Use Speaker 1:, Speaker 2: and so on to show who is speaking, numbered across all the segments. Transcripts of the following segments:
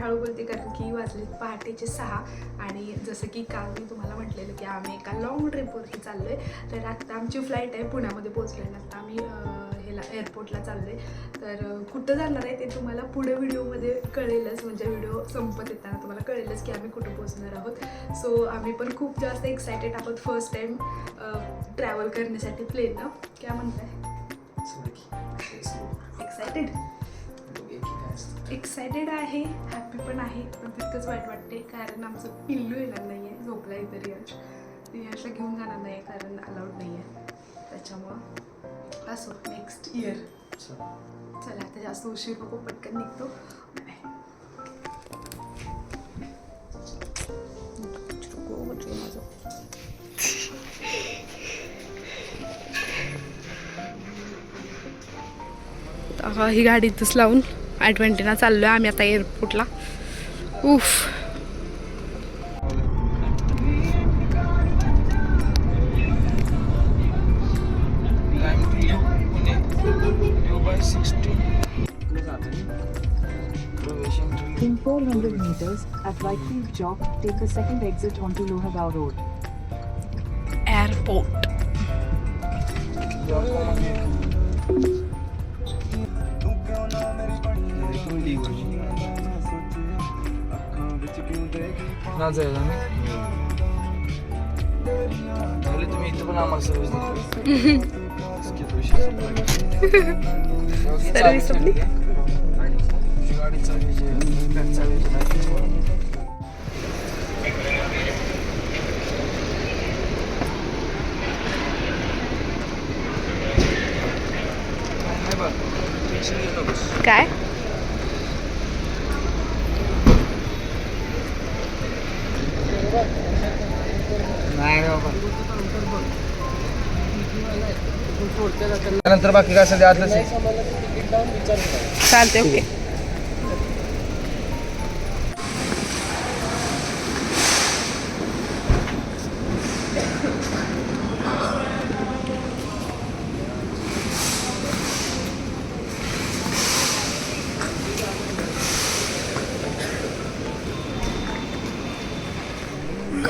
Speaker 1: हळू बोलते कारण की वाजले पहाटेचे सहा. आणि जसं की काल मी तुम्हाला म्हटलेलं की आम्ही एका लॉंग ट्रिपवरती चाललो आहे तर आत्ता आमची फ्लाईट आहे पुण्यामध्ये पोहोचलो आहे आत्ता आम्ही ह्याला एअरपोर्टला चाललो आहे तर कुठं जाणार आहे ते तुम्हाला पुढे व्हिडिओमध्ये कळेलच. म्हणजे व्हिडिओ संपत येताना तुम्हाला कळेलच की आम्ही कुठं पोहोचणार आहोत. सो आम्ही पण खूप जास्त एक्सायटेड आहोत फर्स्ट टाईम ट्रॅव्हल करण्यासाठी प्लेननं काय म्हणताय? एक्सायटेड एक्सायटेड आहे हॅपी पण आहे पण तितकंच वाईट वाटते कारण आमचं पिल्लू येणार नाही आहे झोपला तरी यश यशला घेऊन जाणार नाही आहे कारण अलाउड नाही आहे त्याच्यामुळं असो नेक्स्ट इयर चला आता जास्त उशीर नको पटकन निघतो. ही गाडी इथंच लावून. आय ट्वेंटीना चाललो आहे आम्ही आता एअरपोर्टला उफ
Speaker 2: In 400 meters, at Whitefield Chalk, take a second exit onto Lohagaon Road.
Speaker 1: Airport
Speaker 3: ना जायला ना झाले तुम्ही इथं पण आम्हाला सर्व्हिस
Speaker 1: Service संपली?
Speaker 3: नाही रे बाबा. नंतर बाकी काय सध्या आतलंच आहे
Speaker 1: चालते ओके.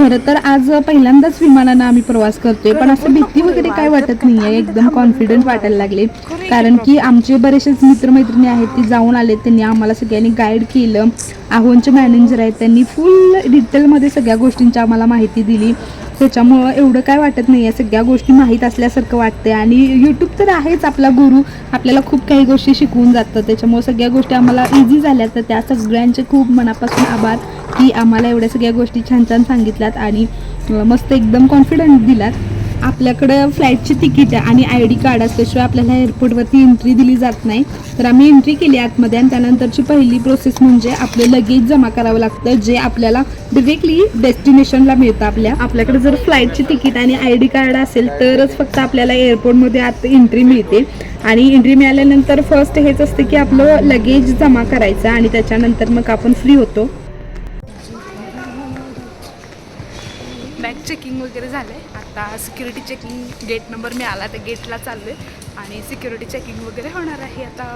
Speaker 4: खरं तर आज पहिल्यांदाच विमानानं आम्ही प्रवास करतोय पण असं भीती वगैरे काय वाटत नाहीये. एकदम कॉन्फिडंट वाटायला लागले. कारण की आमचे बरेचसेच मित्रमैत्रिणी आहेत ते जाऊन आले त्यांनी आम्हाला सगळ्यांनी गाईड केलं. आहोनचे मॅनेजर आहेत त्यांनी फुल डिटेलमध्ये सगळ्या गोष्टींची आम्हाला माहिती दिली. त्याच्यामुळं एवढं काय वाटत नाही आहे सगळ्या गोष्टी माहीत असल्यासारखं वाटते आणि यूट्यूब तर आहेच आपला गुरु. आपल्याला खूप काही गोष्टी शिकवून जातं. त्याच्यामुळं सगळ्या गोष्टी आम्हाला इझी झाल्या. तर त्या सगळ्यांचे खूप मनापासून आभार. की आम्हाला एवढ्या सगळ्या गोष्टी छान छान सांगितल्यात आणि मस्त एकदम कॉन्फिडंट दिलात. आपल्याकडं फ्लाईटची तिकीट आहे आणि आय डी कार्ड असल्याशिवाय आपल्याला एअरपोर्टवरती एंट्री दिली जात नाही. तर आम्ही एंट्री केली आतमध्ये आणि त्यानंतरची पहिली प्रोसेस म्हणजे आपलं लगेज जमा करावं लागतं जे आपल्याला डिरेक्टली डेस्टिनेशनला मिळतं आपल्या. आपल्याकडे जर फ्लाईटची तिकीट आणि आय डी कार्ड असेल तरच फक्त आपल्याला एअरपोर्टमध्ये आत एंट्री मिळते आणि एंट्री मिळाल्यानंतर फर्स्ट हेच असते की आपलं लगेज जमा करायचं आणि त्याच्यानंतर मग आपण फ्री होतो.
Speaker 1: चेकिंग वगैरे झालं आहे आता सिक्युरिटी चेकिंग गेट नंबर मिळाला त्या गेटला चाललो आहे आणि सिक्युरिटी चेकिंग वगैरे होणार आहे आता.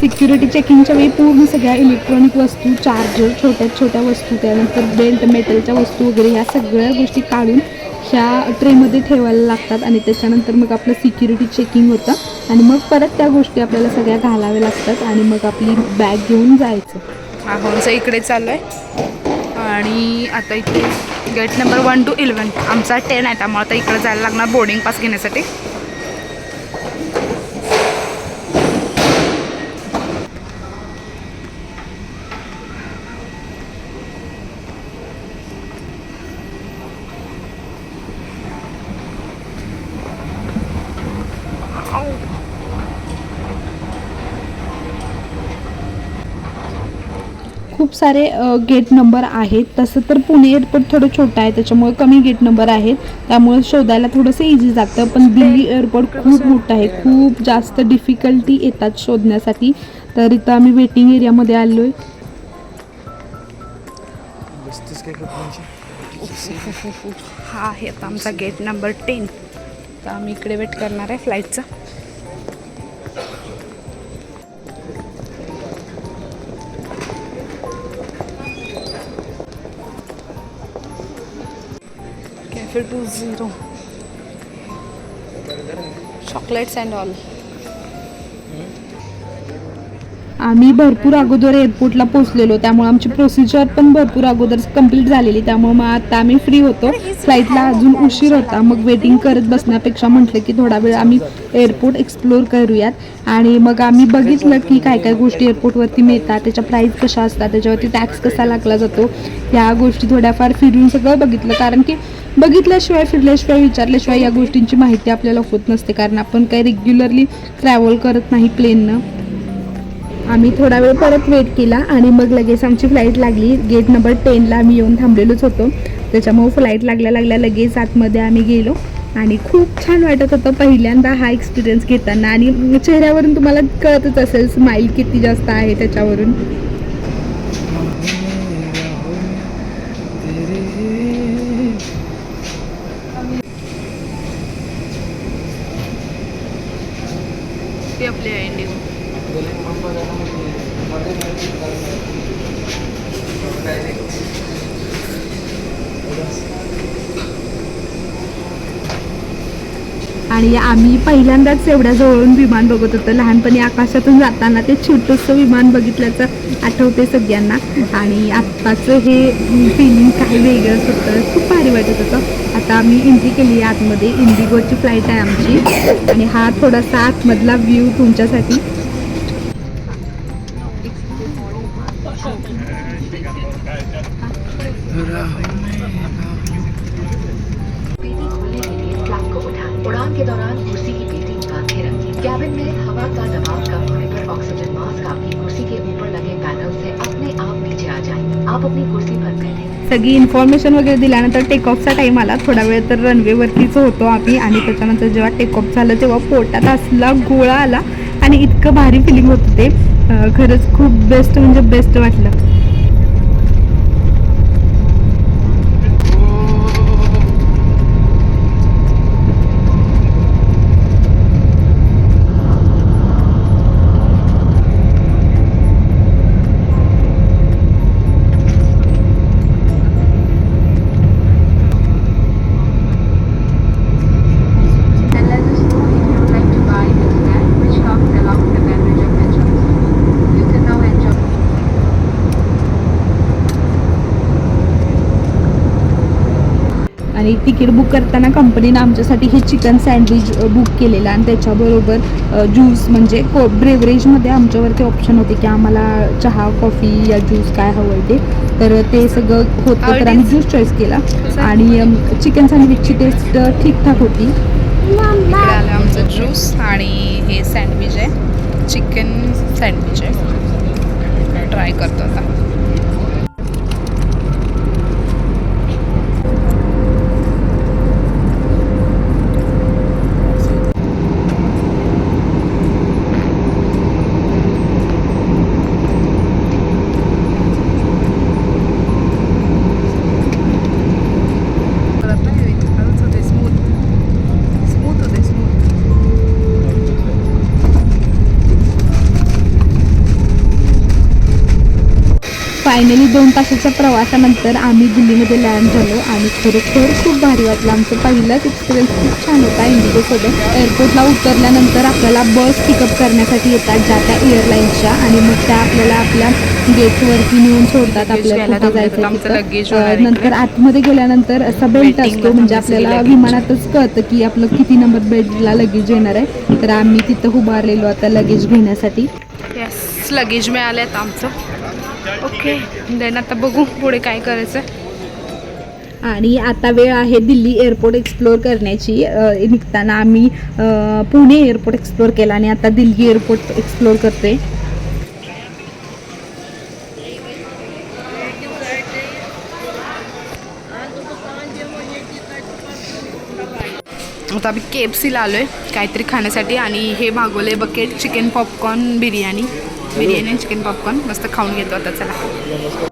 Speaker 4: सिक्युरिटी चेकिंगच्या वेळी पूर्ण सगळ्या इलेक्ट्रॉनिक वस्तू चार्जर छोट्या छोट्या वस्तू त्यानंतर बेल्ट मेटलच्या वस्तू वगैरे ह्या सगळ्या गोष्टी काढून ह्या ट्रेमध्ये ठेवायला लागतात. आणि त्याच्यानंतर मग आपलं सिक्युरिटी चेकिंग होतं. आणि मग परत त्या गोष्टी आपल्याला सगळ्या घालाव्या लागतात. आणि मग आपली बॅग घेऊन जायचं.
Speaker 1: आहोंचं इकडे चाललो आहे. आणि आता इथे gate number one two eleven आमचा टेन आहे त्यामुळे आता इकडे जायला लागणार बोर्डिंग पास घेण्यासाठी.
Speaker 4: खूप सारे गेट नंबर आहेत. तसं तर पुणे एअरपोर्ट थोडं छोटं आहे त्याच्यामुळे कमी गेट नंबर आहेत. त्यामुळे शोधायला थोडंसं इझी जातं. पण दिल्ली एअरपोर्ट खूप मोठं आहे. खूप जास्त डिफिकल्टी येतात शोधण्यासाठी. तर इथं आम्ही वेटिंग एरियामध्ये आलो आहे
Speaker 1: हा आहे आता आमचा गेट नंबर टेन तर आम्ही इकडे वेट करणार आहे फ्लाईटचा To zero Chocolates and all. Hmm?
Speaker 4: आम्ही भरपूर अगोदर एअरपोर्टला पोहोचलेलो. त्यामुळे आमची प्रोसिजर पण भरपूर अगोदर कंप्लीट झालेली. त्यामुळे मग आता आम्ही फ्री होतो. फ्लाईटला अजून उशीर होता. मग वेटिंग करत बसण्यापेक्षा म्हटलं की थोडा वेळ आम्ही एअरपोर्ट एक्सप्लोर करूयात. आणि मग आम्ही बघितलं की काय काय गोष्टी एअरपोर्टवरती मिळतात. त्याच्या प्राईस कशा असतात. त्याच्यावरती टॅक्स कसा लागला जातो. या गोष्टी थोड्याफार फिरून सगळं बघितलं. कारण की बघितल्याशिवाय फिरल्याशिवाय विचारल्याशिवाय या गोष्टींची माहिती आपल्याला होत नसते. कारण आपण काही रेग्युलरली ट्रॅव्हल करत नाही प्लेननं आम्ही थोडा वेळ परत वेट केला आणि मग लगेच आमची फ्लाईट लागली. गेट नंबर टेनला आम्ही येऊन थांबलेलोच होतो. त्याच्यामुळे फ्लाईट लागल्या लागल्या लगेच आतमध्ये आम्ही गेलो. आणि खूप छान वाटत होतं पहिल्यांदा हा एक्सपिरियन्स घेताना. आणि चेहऱ्यावरून तुम्हाला कळतच असेल स्माईल किती जास्त आहे त्याच्यावरून
Speaker 1: ती आपली आहे इंडिगो
Speaker 4: आणि आम्ही पहिल्यांदाच एवढ्या जवळून विमान बघत होतो. लहानपणी आकाशातून जाताना ते छोटंसं विमान बघितल्याचं आठवते सगळ्यांना. आणि आत्ताचं हे फिलिंग काही वेगळंच होतं. खूप भारी वाटत होतं. आता आम्ही एंट्री केली आहे आतमध्ये. इंडिगोची फ्लाईट आहे आमची. आणि हा थोडासा आतमधला व्ह्यू तुमच्यासाठी.
Speaker 5: के दौरान कुर्सी की पेटी निकाल के रखें। कैबिन में हवा का दबाव कम होने पर ऑक्सीजन मास्क आपकी कुर्सी के ऊपर लगे पैनल से अपने आप नीचे आ जाए। आप अपनी कुर्सी पर बैठे।
Speaker 4: सगळी इन्फॉर्मेशन वगैरे दिल्यानंतर टेक ऑफचा टाईम आला. थोडा वेळ तर रनवेवरतीच होतो आम्ही आणि त्याच्यानंतर जेव्हा टेक ऑफ झालं तेव्हा पोटात असला गोळा आला आणि इतकं भारी फिलिंग होतं ते. खरंच खूप बेस्ट म्हणजे बेस्ट वाटलं. आणि तिकीट बुक करताना कंपनीनं आमच्यासाठी हे चिकन सँडविच बुक केलेलं आणि त्याच्याबरोबर ज्यूस म्हणजे को ब्रेवरेजमध्ये आमच्यावरती ऑप्शन होते की आम्हाला चहा कॉफी या ज्यूस काय हवं आहे ते. तर ते सगळं होतं तर आम्ही ज्यूस चॉईस केला. आणि चिकन सँडविचची टेस्ट ठीकठाक होती.
Speaker 1: आलं आमचं ज्यूस आणि हे सँडविच आहे. चिकन सँडविच आहे. ट्राय करतो आता.
Speaker 4: फायनली दोन तासाच्या प्रवासानंतर आम्ही दिल्लीमध्ये लँड झालो आणि खरोखर खूप भारी वाटलं. आमचं पहिलाच एक्सपिरियन्स खूप छान होता इंडिगोसोबत. एअरपोर्टला उतरल्यानंतर आपल्याला बस पिकअप करण्यासाठी येतात ज्या त्या एअरलाईन्सच्या आणि मग त्या आपल्याला आपल्या गेटवरती नेऊन सोडतात आपल्याला जायचं नंतर आतमध्ये गेल्यानंतर असा बेल्ट असतो. म्हणजे आपल्याला. विमानातच कळतं की आपलं किती नंबर बेल्टला लगेज येणार आहे. तर आम्ही तिथं उभारलेलो आता लगेज घेण्यासाठी.
Speaker 1: येस लगेज मिळालं आमचं. ओके देन आता बघू पुढे काय करायचं.
Speaker 4: आणि आता वेळ आहे दिल्ली एअरपोर्ट एक्सप्लोअर करण्याची. निघताना आम्ही पुणे एअरपोर्ट एक्सप्लोअर केला आणि आता दिल्ली एअरपोर्ट एक्सप्लोअर करते
Speaker 1: आता आम्ही के एफ सीला आलो आहे काहीतरी खाण्यासाठी आणि हे मागवलं आहे bucket chicken popcorn biryani. Biryani आणि चिकन पॉपकॉर्न मस्त खाऊन घेतो आता चला.